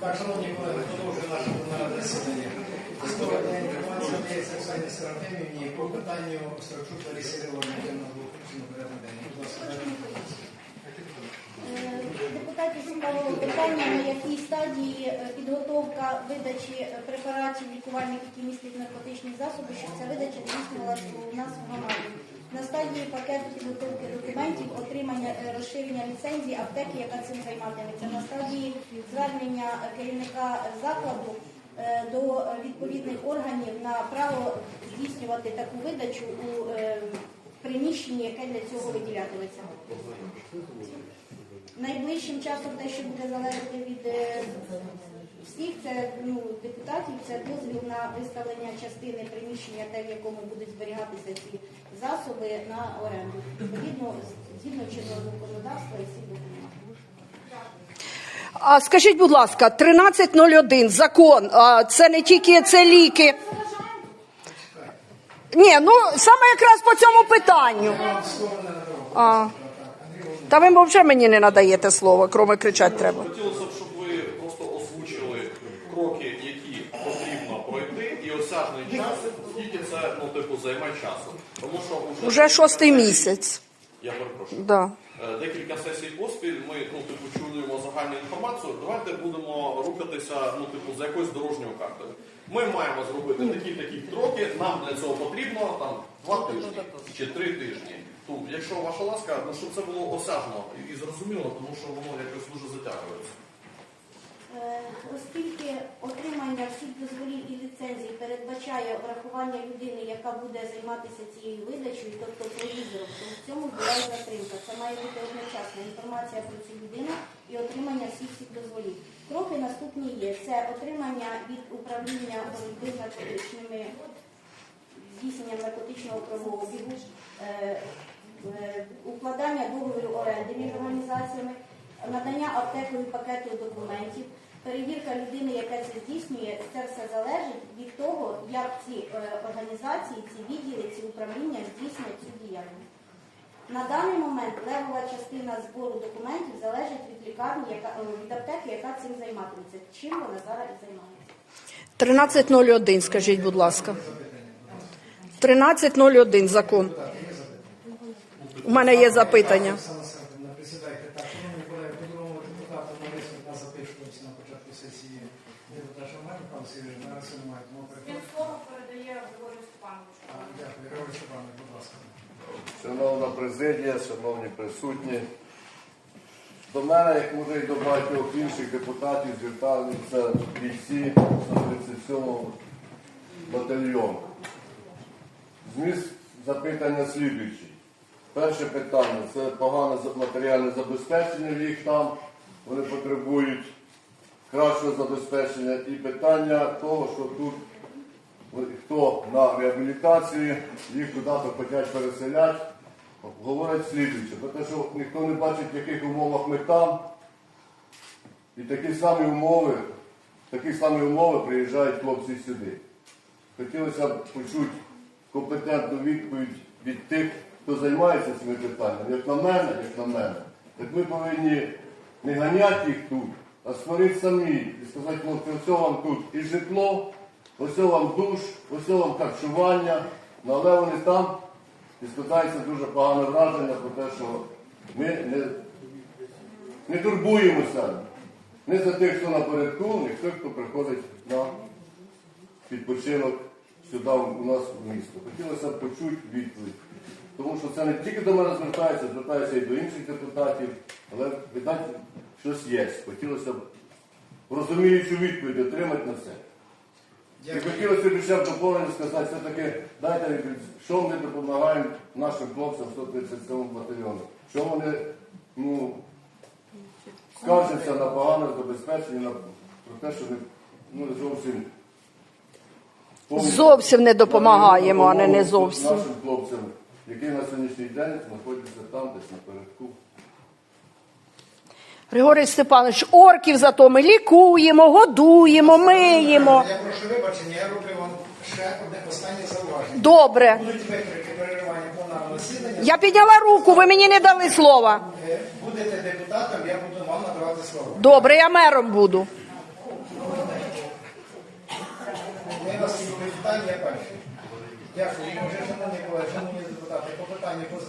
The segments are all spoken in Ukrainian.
Так, шановні колеги, продовжуємо наше пленарне засідання. Історія інформація надається Оксані Серафимівні по питанню Строчук Ларисі на включено в порядок денний. Будь ласка. Е, Депутатів цікавило питання, на якій стадії е, підготовка видачі е, препаратів лікувальних, які містять наркотичні засоби, щоб ця видача здійснювалася у нас в громаді. На стадії пакету підготовки документів, отримання е, розширення ліцензії аптеки, яка цим займатиметься. На стадії звернення керівника закладу е, до відповідних органів на право здійснювати таку видачу у е, приміщенні, яке для цього виділятиметься. Найближчим часом те, що буде залежати від всіх, це ну, депутатів, це дозвіл на виставлення частини приміщення, те, в якому будуть зберігатися ці засоби на оренду. Відповідно, згідно чинного законодавства і всіх документів. А скажіть, будь ласка, 1301 закон, а це не тільки це ліки. Ні, ну саме якраз по цьому питанню. А, та ви взагалі мені не надаєте слово, кроме кричати треба. Хотілося б, щоб ви просто озвучили кроки, які потрібно пройти, і осяжний час, скільки типу, займе часу. Тому що вже, Уже шостий місяць. Я перепрошую. Да. Е, Декілька сесій поспіль ми ну, типу, чуємо загальну інформацію. Давайте будемо рухатися ну, типу, за якоюсь дорожньою картою. Ми маємо зробити такі такі кроки. Нам для цього потрібно там два тижні чи три тижні. Ну, якщо ваша ласка, ну щоб це було осяжно і зрозуміло, тому що воно якось дуже затягується. Е, Оскільки отримання всіх дозволів і ліцензій передбачає врахування людини, яка буде займатися цією видачею, тобто провізором, то в цьому була затримка. Це має бути одночасна інформація про цю людину і отримання всіх всіх дозволів. Кроки наступні є: це отримання від управління боротьби з наркотичними здійснення наркотичного кровообігу, е, е, укладання договору оренди між організаціями, надання аптекою пакету документів, перевірка людини, яка це здійснює, це все залежить від того, як ці е, організації, ці відділи, ці управління здійснюють цю діяльність. На даний момент левова частина збору документів залежить від лікарні, яка е, від аптеки, яка цим займатиметься. Чим вона зараз і займається? 1301, скажіть, будь ласка. 1301 закон. У мене є запитання. Оксана Сергіївна, присідайте. Так, шановні колеги, по-другому депутату на виступ нас запишуємося на початку сесії депутат Шамані, пан Сергій, немає, тому Він слово передає Григорію Степановичу. Дякую, Григорій Степанович, будь ласка. Шановна президія, шановні присутні, до мене, як може і до багатьох інших депутатів, звертаються бійці 137 батальйону. Зміст запитання слідуючий. Перше питання це погане матеріальне забезпечення їх там. Вони потребують кращого забезпечення. І питання того, що тут хто на реабілітації, їх куди-то хочуть переселяти, говорять слідуюче. Про те, що ніхто не бачить, в яких умовах ми там, і такі самі умови, такі самі умови приїжджають хлопці сюди. Хотілося б почути компетентну відповідь від тих, хто займається цими питаннями. Як на мене, як на мене, так ми повинні не ганяти їх тут, створити самі і сказати, хлопці, ось вам тут і житло, ось вам душ, ось вам харчування, Ну, але вони там і складається дуже погане враження про те, що ми не, не турбуємося не за тих, хто напередку, не тих, хто приходить на відпочинок сюди у нас в місто. Хотілося б почути відповідь. Тому що це не тільки до мене звертається, звертається і до інших депутатів, але видать щось є. Хотілося б розуміючу відповідь отримати на це. І хотілося б ще доповнення сказати, все-таки дайте що ми допомагаємо нашим хлопцям 137 батальйону. Що вони ну, скаржаться на погане забезпечення, на, про те, що ми ну, зовсім повністю Зовсім не допомагаємо, а не не зовсім. нашим хлопцям, які на сьогоднішній день знаходяться там, десь напередку. Григорій Степанович, орків зато ми лікуємо, годуємо, миємо. Я прошу вибачення, я роблю вам ще одне останнє зауваження. Добре. Будуть викрики переривання пленарного засідання. Я підняла руку, ви мені не дали слова. Е, Будете депутатом, я буду вам надавати слово. Добре, я мером буду. У вас є питання перше. Дякую. Вже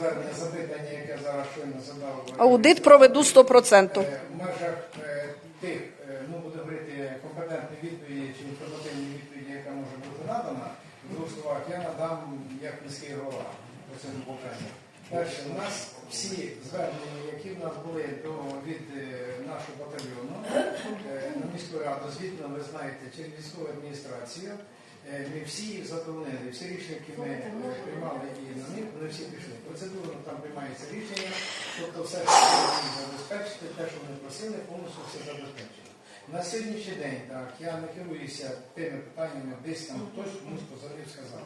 звернення запитання, яке зараз щойно задав. Аудит проведу 100%. Е, В межах е, тих, е, ну буду говорити, компетентної відповіді чи інформативної відповіді, яка може бути надана, в двох словах я надам як міський голова по цьому питанню. Перше, у нас всі звернення, які в нас були до від нашого батальйону на міську раду, звітно, ви знаєте, через військову адміністрацію. Е, Ми всі їх задовольнили, всі рішення, які ми е, приймали і на них, вони всі пішли. Процедурно там приймається рішення, тобто все, що вони забезпечити, те, що вони просили, повністю все забезпечено. На сьогоднішній день так, я не керуюся тими питаннями, десь там хтось комусь позорів сказав.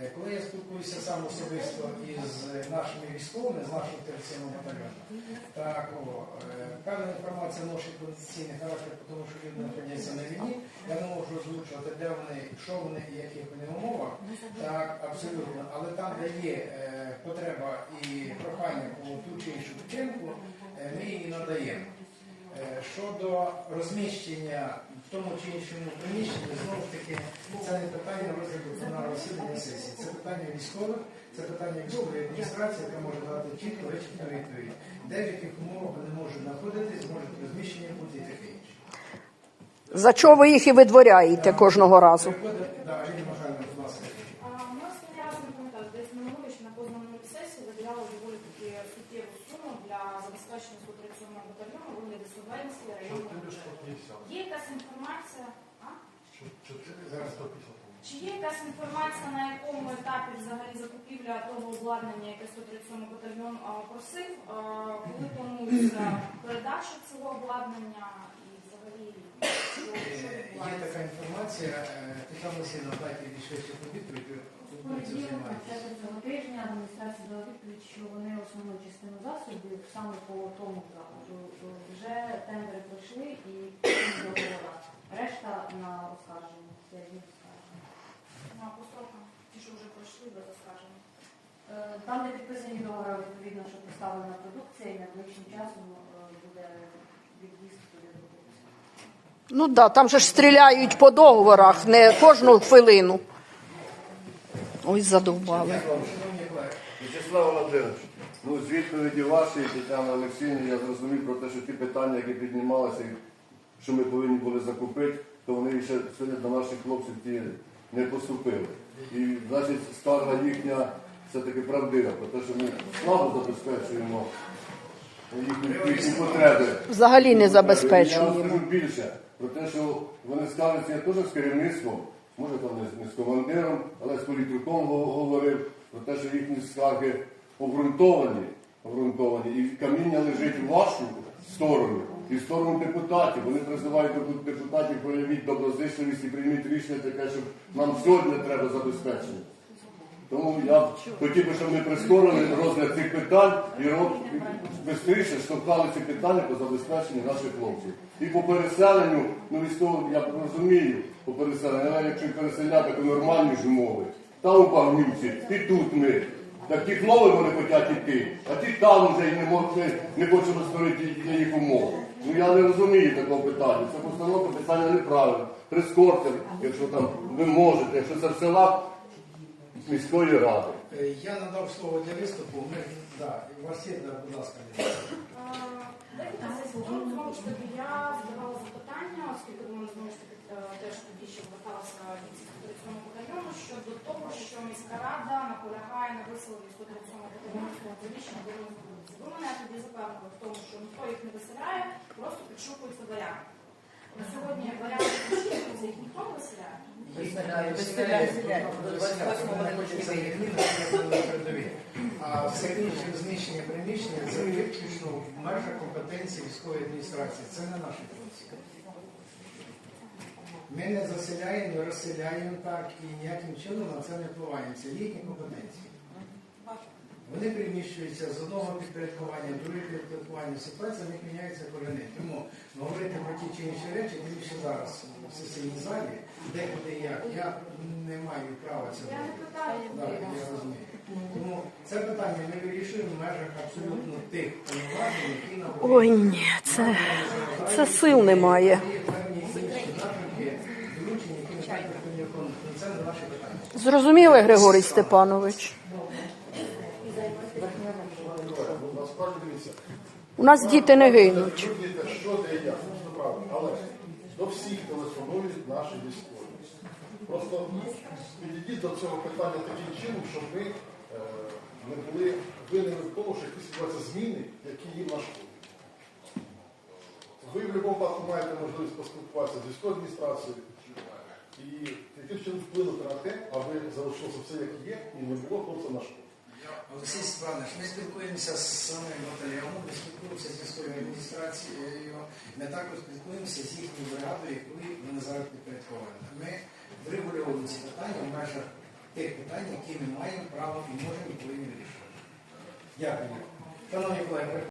Е, Коли я спілкуюся сам особисто із нашими військовими, з нашого територіального батальйону, так, о, е, певна інформація носить конституційний характер, тому що люди знаходяться на війні. Я не можу озвучувати, де вони, що вони і яких вони умовах. Так, абсолютно. Але там, де є е, потреба і прохання по ту чи іншу е, ми її надаємо. Щодо розміщення в тому чи іншому приміщенні, знову ж таки, це не питання розгляду пленарного засідання сесії. Це питання військових, це питання військової адміністрації, яка може дати чітко вичерпну відповідь. Де в яких умовах вони можуть знаходитись, можуть розміщення бути і таке інше. За чого ви їх і видворяєте кожного разу? Приходить, да, Аліна Михайловна, будь ласка. А, У нас не раз не пам'ятаю, десь минулої чи на позаминулій сесії виділяли доволі таки суттєву суму для забезпечення 137 батальйону у вигляді субвенції районного бюджету. Є якась інформація? А? Зараз Чи є якась інформація, на якому етапі взагалі закупівля того обладнання, яке 137 батальйон просив? Коли планується передача цього обладнання і взагалі що, Є відбувається? така інформація, е, Васильівна, дайте більш швидше відповідь, це цього тижня адміністрація дала відповідь, що вони основну частину засобів саме по тому заходу вже тендери пройшли і договора. Решта на оскарження. Це Ну, по строкам, ті, що вже пройшли без оскарження. Е, Там, де підписані договори, відповідно, що поставлена продукція, і найближчим часом е, буде від'їзд. Ну так, да, там же ж стріляють по договорах, не кожну хвилину. Ой, задовбали. Вячеслав Володимирович, ну з відповіді вашої Тетяни Олексіївни я зрозумів про те, що ті питання, які піднімалися, що ми повинні були закупити, то вони ще сьогодні до наших хлопців ті не поступили. І значить скарга їхня все-таки правдива, те, що ми слабо забезпечуємо їхні, їхні потреби. Взагалі не Я забезпечуємо. вам скажу більше про те, що вони скажуться теж з керівництвом, може там не, з- не з командиром, але з політиком говорив про те, що їхні скарги обґрунтовані, обґрунтовані, і каміння лежить в вашу сторону і в сторону депутатів. Вони призивають депутатів проявіть доброзичливість і прийміть рішення таке, що нам сьогодні треба забезпечення. Тому я хотів би, щоб ми прискорили розгляд цих питань і швидше штовхали ці питання по забезпеченню наших хлопців. І по переселенню, ну військово, я розумію, по переселенню, але якщо переселяти то нормальні ж умови. Там у Павнівці, і тут ми. Так ті хлопці вони хочуть йти, а ті там вже й не можуть, не хочемо створити для їх умов. Ну я не розумію такого питання. Це постановка питання неправильно. Прискорте, якщо там ви можете, якщо це в селах міської ради. Е, Я надав слово для виступу. Ми, да, у вас є, да, будь ласка. Декілька секунд. Знову ж таки, я задавала запитання, оскільки вона знову ж таки е, теж тоді ще зверталася бійці 137 батальйону щодо того, що міська рада наполягає на виселенні 137 батальйону з рішення до. Ви мене тоді запевнили в тому, що ніхто їх не виселяє, просто підшукується варіанти. На сьогодні варіанти підшукуються, їх ніхто не виселяє. А все інше розміщення приміщення це виключно в межах компетенції військової адміністрації. Це не наші функції. Ми не заселяємо, не розселяємо так і ніяким чином на це не впливаємо. Це їхні компетенції. Вони приміщуються з одного підпорядкування в друге підпорядкування. Ситуація в них міняється корени. Тому говорити про ті чи інші речі, тим більше зараз в сесійній залі, де куди як, я не маю права це Я не робити. питаю, Так, я розумію. Тому це питання ми вирішуємо в межах абсолютно тих повноважень, які нам Ой, ні, це, це сил немає. Є певні інші напрямки, доручення, які ми так виконуємо. Це не наші питання. Зрозуміли, Григорій Степанович? Ну, насправді дивіться. У нас діти не гинуть. Але до всіх телефонують наші військові. Просто підійдіть до цього питання таким чином, щоб ми е, не були винні в тому, що якісь відбуваються зміни, які їм нашкодять. Ви в будь-якому випадку маєте можливість поспілкуватися з військовою адміністрацією і яким чином вплинути на те, аби залишилося все як є і не було просто на шкоду. Олексій Степанович, ми спілкуємося з самим батальйоном, ми спілкуємося з військовою адміністрацією, ми також спілкуємося з їхньою бригадою, яку вони зараз підпорядковані. Ми врегульовуємо ці питання в межах тих питань, які ми маємо право і можемо і повинні вирішувати. Дякую. Шановні колеги,